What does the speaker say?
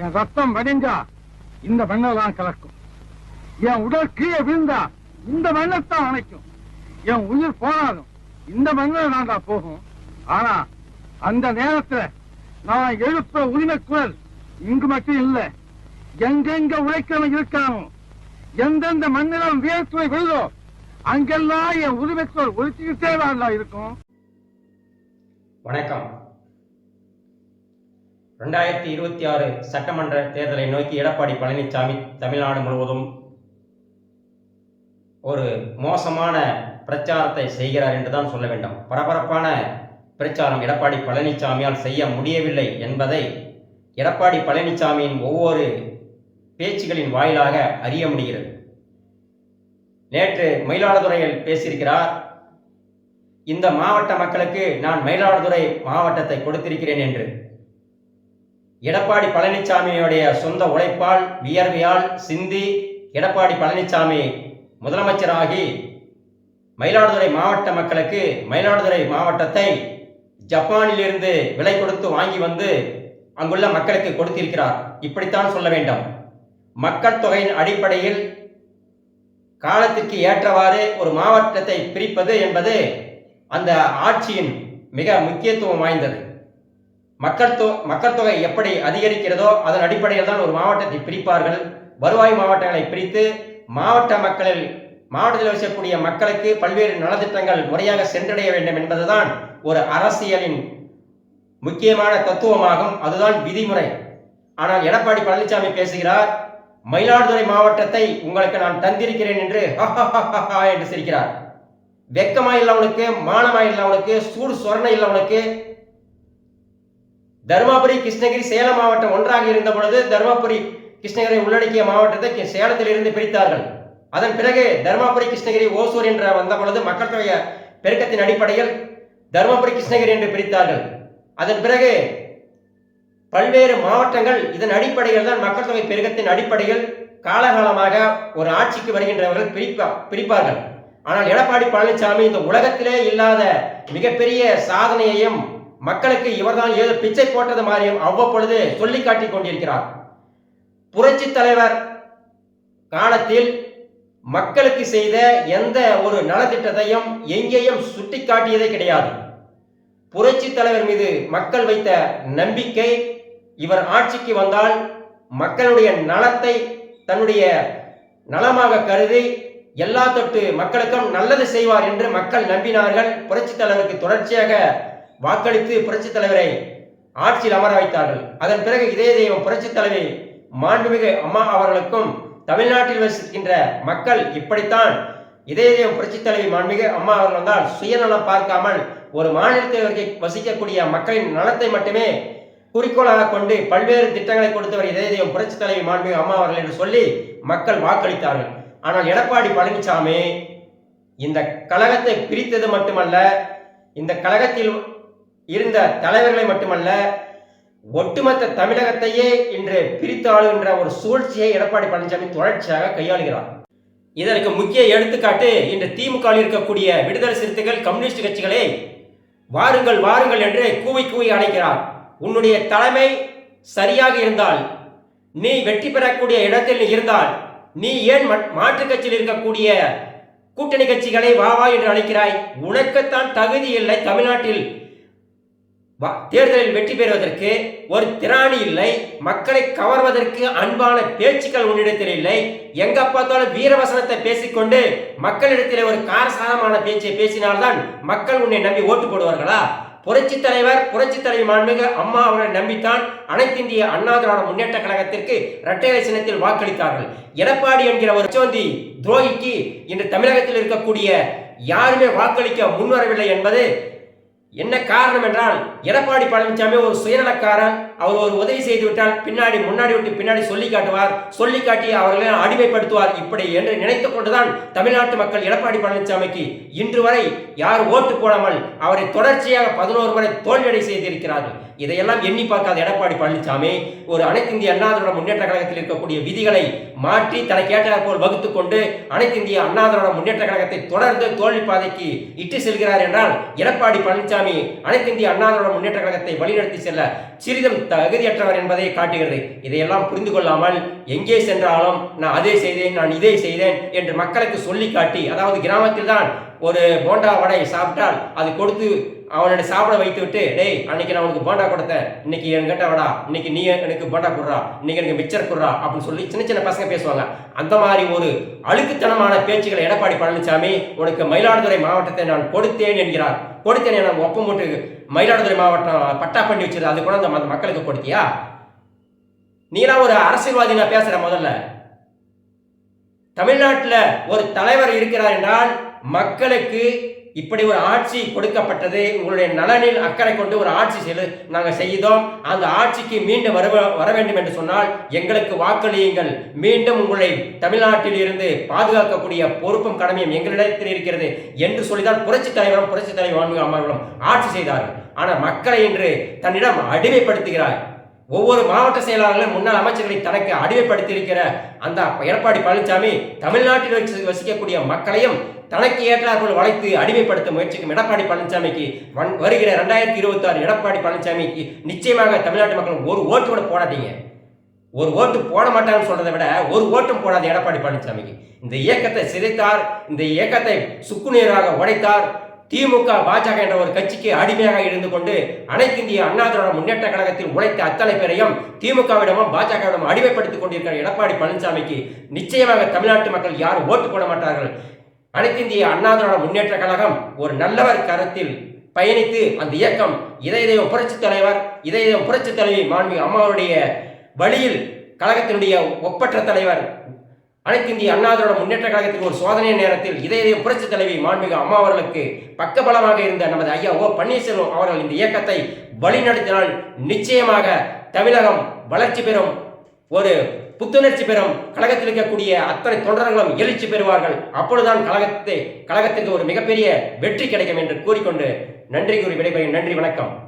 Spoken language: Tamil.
என் ரத்தம் வடிஞ்சா இந்த மண்ணை தான் கலக்கும். என் உடல் கீழே விழுந்தா இந்த மண்ணத்தான் அணைக்கும். என் உயிர் போனாலும் இந்த மண்ணில் தான்டா போகும். ஆனா அந்த நேரத்துல நான் எழுப்ப உரிமை குரல் இங்கு மட்டும் இல்ல. எங்கெங்க உழைக்கிறவன் இருக்கானோ எந்தெந்த மண்ணிலும் வியர்த்துவை விழுதோ அங்கெல்லாம் என் உரிமை குரல் ஒழிச்சுக்கிட்டே தான் இருக்கும். வணக்கம். ரெண்டாயிரத்தி இருபத்தி ஆறு சட்டமன்ற தேர்தலை நோக்கி எடப்பாடி பழனிசாமி தமிழ்நாடு முழுவதும் ஒரு மோசமான பிரச்சாரத்தை செய்கிறார் என்று தான் சொல்ல வேண்டும். பரபரப்பான பிரச்சாரம் எடப்பாடி பழனிசாமியால் செய்ய முடியவில்லை என்பதை எடப்பாடி பழனிசாமியின் ஒவ்வொரு பேச்சுகளின் வாயிலாக அறிய முடிகிறது. நேற்று மயிலாடுதுறையில் பேசியிருக்கிறார் இந்த மாவட்ட மக்களுக்கு நான் மயிலாடுதுறை மாவட்டத்தை கொடுத்திருக்கிறேன் என்று. எடப்பாடி பழனிசாமியுடைய சொந்த உழைப்பால் வியர்வையால் சிந்தி எடப்பாடி பழனிசாமி முதலமைச்சராகி மயிலாடுதுறை மாவட்ட மக்களுக்கு மயிலாடுதுறை மாவட்டத்தை ஜப்பானிலிருந்து விலை கொடுத்து வாங்கி வந்து அங்குள்ள மக்களுக்கு கொடுத்திருக்கிறார். இப்படித்தான் சொல்ல வேண்டும். மக்கள் தொகையின் அடிப்படையில் காலத்திற்கு ஏற்றவாறு ஒரு மாவட்டத்தை பிரிப்பது என்பது அந்த ஆட்சியின் மிக முக்கியத்துவம் வாய்ந்தது. மக்கள் தொ மக்கள் தொகை எப்படி அதிகரிக்கிறதோ அதன் அடிப்படையில் தான் ஒரு மாவட்டத்தை பிரிப்பார்கள். வருவாய் மாவட்டங்களை பிரித்து மாவட்ட மக்களில் மாவட்டத்தில் வசிக்கக்கூடிய மக்களுக்கு பல்வேறு நலத்திட்டங்கள் முறையாக சென்றடைய வேண்டும் என்பதுதான் ஒரு அரசியலின் முக்கியமான தத்துவமாகும். அதுதான் விதிமுறை. ஆனால் எடப்பாடி பழனிசாமி பேசுகிறார் மயிலாடுதுறை மாவட்டத்தை உங்களுக்கு நான் தந்திருக்கிறேன் என்று என்று சிரிக்கிறார். வெக்கமா இல்லவனுக்கு மானமா இல்லவனுக்கு சூடு சொரணை இல்லவனுக்கு தருமபுரி கிருஷ்ணகிரி சேலம் மாவட்டம் ஒன்றாக இருந்த பொழுது தருமபுரி கிருஷ்ணகிரி உள்ளடக்கிய மாவட்டத்தை சேலத்தில் இருந்து பிரித்தார்கள். அதன் பிறகு தருமபுரி கிருஷ்ணகிரி ஓசூர் என்ற வந்த பொழுது மக்கள் தொகை பெருக்கத்தின் அடிப்படையில் தருமபுரி கிருஷ்ணகிரி என்று பிரித்தார்கள். அதன் பிறகு பல்வேறு மாவட்டங்கள் இதன் அடிப்படையில் தான் மக்கள் தொகை பெருக்கத்தின் அடிப்படையில் காலகாலமாக ஒரு ஆட்சிக்கு வருகின்றவர்கள் பிரிப்பா பிரிப்பார்கள். ஆனால் எடப்பாடி பழனிசாமி இந்த உலகத்திலே இல்லாத மிகப்பெரிய சாதனையையும் மக்களுக்கு இவர்தான் ஏதோ பிச்சை போட்டது மாதிரியும் அவ்வப்பொழுது சொல்லி காட்டிக் கொண்டிருக்கிறார். புரட்சி தலைவர் காலத்தில் மக்களுக்கு செய்த எந்த ஒரு நலத்திட்டத்தையும் எங்கேயும் சுட்டி காட்டியதே கிடையாது. புரட்சி தலைவர் மீது மக்கள் வைத்த நம்பிக்கை இவர் ஆட்சிக்கு வந்தால் மக்களுடைய நலத்தை தன்னுடைய நலமாக கருதி எல்லா தொட்டு மக்களுக்கும் நல்லது செய்வார் என்று மக்கள் நம்பினார்கள். புரட்சி தலைவருக்கு தொடர்ச்சியாக வாக்களித்து புரட்சித் தலைவரை ஆட்சியில் அமர வைத்தார்கள். அதன் பிறகு இதே தெய்வம் புரட்சித் தலைவி மாண்புமிகு அம்மா அவர்களுக்கும் தமிழ்நாட்டில் வசிக்கின்ற மக்கள் இப்படித்தான் இதே தெய்வம் புரட்சித் தலைவி மாண்புமிகு அம்மா அவர்கள் வந்தால் சுயநலம் பார்க்காமல் ஒரு மாநிலத்தில் வசிக்கக்கூடிய மக்களின் நலத்தை மட்டுமே குறிக்கோளாக கொண்டு பல்வேறு திட்டங்களை கொடுத்தவர் இதே தெய்வம் புரட்சி தலைவி மாண்புமிகு அம்மா அவர்கள் என்று சொல்லி மக்கள் வாக்களித்தார்கள். ஆனால் எடப்பாடி பழனிசாமி இந்த கழகத்தை பிரித்தது மட்டுமல்ல இந்த கழகத்தில் இருந்த தலைவர்களை மட்டுமல்ல ஒட்டுமொத்த தமிழகத்தையே இன்று பிரித்து ஆளுகின்ற ஒரு சூழ்ச்சியை எடப்பாடி பழனிசாமி தொடர்ச்சியாக கையாளுகிறார். இதற்கு முக்கிய எடுத்துக்காட்டு இன்று திமுக இருக்கக்கூடிய விடுதலை சிறுத்தைகள் கம்யூனிஸ்ட் கட்சிகளே வாருங்கள் வாருங்கள் என்று கூவி கூவி அழைக்கிறார். உன்னுடைய தலைமை சரியாக இருந்தால் நீ வெற்றி பெறக்கூடிய இடத்தில் இருந்தால் நீ ஏன் மாற்றுக் கட்சியில் இருக்கக்கூடிய கூட்டணி கட்சிகளை வா வா என்று அழைக்கிறாய்? உனக்குத்தான் தகுதி இல்லை தமிழ்நாட்டில். தேர்தலில் வெற்றி பெறுவதற்கு ஒரு திராணி இல்லை மக்களை கவர்வதற்கு அன்பான பேச்சுக்கள் உன்னிடத்தில் இல்லை. எங்க பார்த்தாலும் வீரவசனத்தை பேசிக்கொண்டு மக்களிடத்தில் ஒரு காரசாரமான பேச்சை பேசினால்தான் மக்கள் உன்னை நம்பி ஓட்டு போடுவார்களா? புரட்சி தலைவர் புரட்சி தலைவி மாண்புமிகு அம்மா அவர்களை நம்பித்தான் அனைத்து இந்திய அண்ணா திராவிட முன்னேற்ற கழகத்திற்கு இரட்டை சின்னத்தில் வாக்களித்தார்கள். எடப்பாடி என்கிற ஒரு சோந்தி துரோகிக்கு இன்று தமிழகத்தில் இருக்கக்கூடிய யாருமே வாக்களிக்க முன்வரவில்லை என்பது என்ன காரணம் என்றால் எடப்பாடி பழனிசாமி ஒரு சுயநலக்காரன். அவர் ஒரு உதவி செய்து விட்டால் பின்னாடி முன்னாடி விட்டு பின்னாடி சொல்லி காட்டுவார். சொல்லி காட்டி அவர்களை அடிமைப்படுத்துவார். இப்படி என்று நினைத்துக் கொண்டுதான் தமிழ்நாட்டு மக்கள் எடப்பாடி பழனிசாமிக்கு இன்று வரை யார் ஓட்டு போடாமல் அவரை தொடர்ச்சியாக பதினோரு முறை தோல்வியடை செய்திருக்கிறார்கள். இதையெல்லாம் எண்ணி பார்க்காத எடப்பாடி பழனிசாமி ஒரு அனைத்து இந்திய அண்ணா திராவிட முன்னேற்ற கழகத்தில் இருக்கக்கூடிய விதிகளை மாற்றி தனக்கு ஏற்றாற் போல் வகுத்து கொண்டு அனைத்து இந்திய அண்ணா திராவிட முன்னேற்ற கழகத்தை தொடர்ந்து தோல்வி பாதைக்கு இட்டு செல்கிறார் என்றால் எடப்பாடி பழனிசாமி அனைத்து இந்திய அண்ணா திராவிட முன்னேற்ற கழகத்தை வழிநடத்தி செல்ல சிறிதும் தகுதியற்றவர் என்பதை காட்டுகிறது. இதையெல்லாம் புரிந்து கொள்ளாமல் எங்கே சென்றாலும் நான் அதை செய்தேன் நான் இதை செய்தேன் என்று மக்களுக்கு சொல்லி காட்டி அதாவது கிராமத்தில் தான் ஒரு போண்டா வடை சாப்பிட்டால் அது கொடுத்து அவனை சாப்பிட வைத்து விட்டு டேய் அன்னைக்கு நான் உனக்கு போண்டா கொடுத்தேன். இன்னைக்கு என்கிட்ட வடா. இன்னைக்கு நீ எனக்கு போண்டா கொடுறா. இன்னைக்கு எனக்கு மிச்சர் கொடுறா. அப்படின்னு சொல்லி சின்ன சின்ன பசங்க பேசுவாங்க. அந்த மாதிரி ஒரு அழுக்குத்தனமான பேச்சுகளை எடப்பாடி பழனிசாமி உனக்கு மயிலாடுதுறை மாவட்டத்தை நான் கொடுத்தேன் என்கிறார். கொடுத்தேன் நான் ஒப்பம் போட்டு மயிலாடுதுறை மாவட்டம் பட்டா பண்ணி வச்சிருது. அது கூட அந்த மக்களுக்கு கொடுத்தியா? நீலாம் ஒரு அரசியல்வாதி நான் பேசுறேன் முதல்ல. தமிழ்நாட்டில் ஒரு தலைவர் இருக்கிறார் என்றால் மக்களுக்கு இப்படி ஒரு ஆட்சி கொடுக்கப்பட்டது உங்களுடைய நலனில் அக்கறை கொண்டு ஒரு ஆட்சி செய்து நாங்கள் செய்தோம். அந்த ஆட்சிக்கு மீண்டும் வர வர வேண்டும் என்று சொன்னால் எங்களுக்கு வாக்களியுங்கள். மீண்டும் உங்களை தமிழ்நாட்டில் இருந்து பாதுகாக்கக்கூடிய பொறுப்பும் கடமையும் எங்களிடத்தில் இருக்கிறது என்று சொல்லிதான் புரட்சி தலைவரும் புரட்சி தலைவர் வான்மிகு ஆட்சி செய்தார்கள் ஆனால் மக்களை இன்று தன்னிடம் அடிமைப்படுத்துகிறார். ஒவ்வொரு மாவட்ட செயலாளர்களும் முன்னாள் அமைச்சர்களை தனக்கு அடிமைப்படுத்தியிருக்கிற அந்த எடப்பாடி பழனிசாமி தமிழ்நாட்டில் வசிக்கக்கூடிய மக்களையும் தனக்கு ஏற்றாற்போல் வளைத்து அடிமைப்படுத்த முயற்சிக்கும் எடப்பாடி பழனிசாமிக்கு வன்- வருகிற ரெண்டாயிரத்தி இருபத்தி ஆறு எடப்பாடி பழனிசாமிக்கு நிச்சயமாக தமிழ்நாட்டு மக்கள் ஒரு ஓட்டு கூட போடாதீங்க. ஒரு ஓட்டு போட மாட்டாங்கன்னு சொல்றதை விட ஒரு ஓட்டும் போடாது எடப்பாடி பழனிசாமிக்கு. இந்த இயக்கத்தை சிதைத்தார் இந்த இயக்கத்தை சுக்குநீராக உடைத்தார் திமுக பாஜக என்ற ஒரு கட்சிக்கு அடிமையாக இருந்து கொண்டு அனைத்து இந்திய அண்ணா திராவிட முன்னேற்ற கழகத்தில் உழைத்த அத்தனை பேரையும் திமுகவிடமும் பாஜகவிடமும் அடிமைப்படுத்திக் கொண்டிருக்கிற எடப்பாடி பழனிசாமிக்கு நிச்சயமாக தமிழ்நாட்டு மக்கள் யாரும் ஓட்டு போட மாட்டார்கள். அனைத்து இந்திய அண்ணா திராவிட முன்னேற்ற கழகம் ஒரு நல்லவர் கருத்தில் பயணித்து அந்த இயக்கம் இதயம் புரட்சி தலைவர் இதயம் புரட்சி தலைவி மாண்பு அம்மாவுடைய வழியில் கழகத்தினுடைய ஒப்பற்ற தலைவர் அனைத்து இந்திய அண்ணா திராவிட முன்னேற்ற கழகத்தின் ஒரு சோதனை நேரத்தில் இதய புரட்சி தலைவி மாண்புமிகு அம்மா அவர்களுக்கு பக்கபலமாக இருந்த நமது ஐயா ஓ பன்னீர்செல்வம் அவர்கள் இந்த இயக்கத்தை வழிநடத்தினால் நிச்சயமாக தமிழகம் வளர்ச்சி பெறும் ஒரு புத்துணர்ச்சி பெறும் கழகத்தில் இருக்கக்கூடிய அத்தனை தொண்டர்களும் எழுச்சி பெறுவார்கள். அப்பொழுதுதான் கழகத்தை கழகத்திற்கு ஒரு மிகப்பெரிய வெற்றி கிடைக்கும் என்று கூறிக்கொண்டு நன்றி கூறி விடைபெறும் நன்றி வணக்கம்.